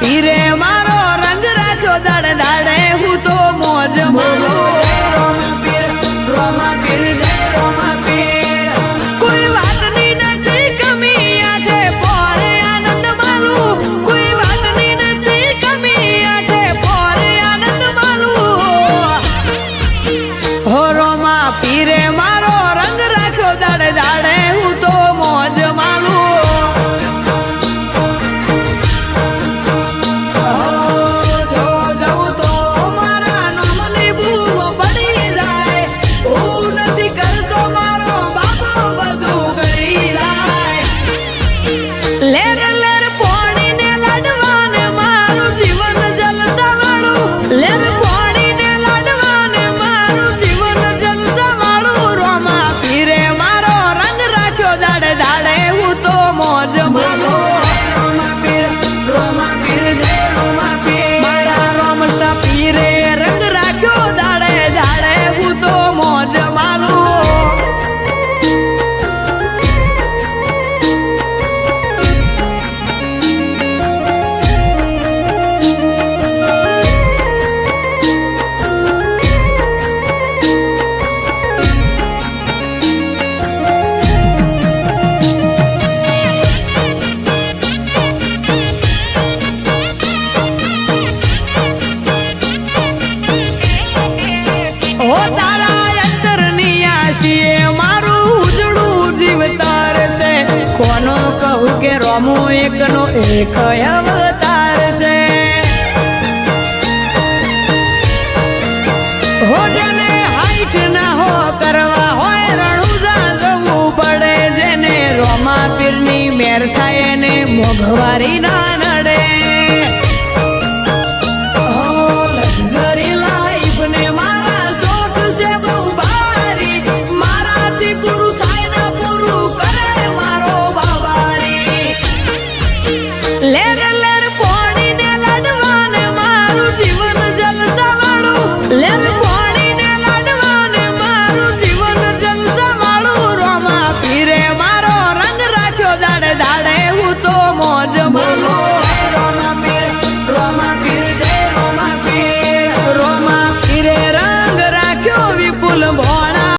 Prema Let it Ramu એકનો એક અવતાર છે. હો જેને હાઈટ ના હો કરવા હોય રણુજા જવું પડે, જેને રોમા પીરની મેર થાય એને મોઘવારી ના Let it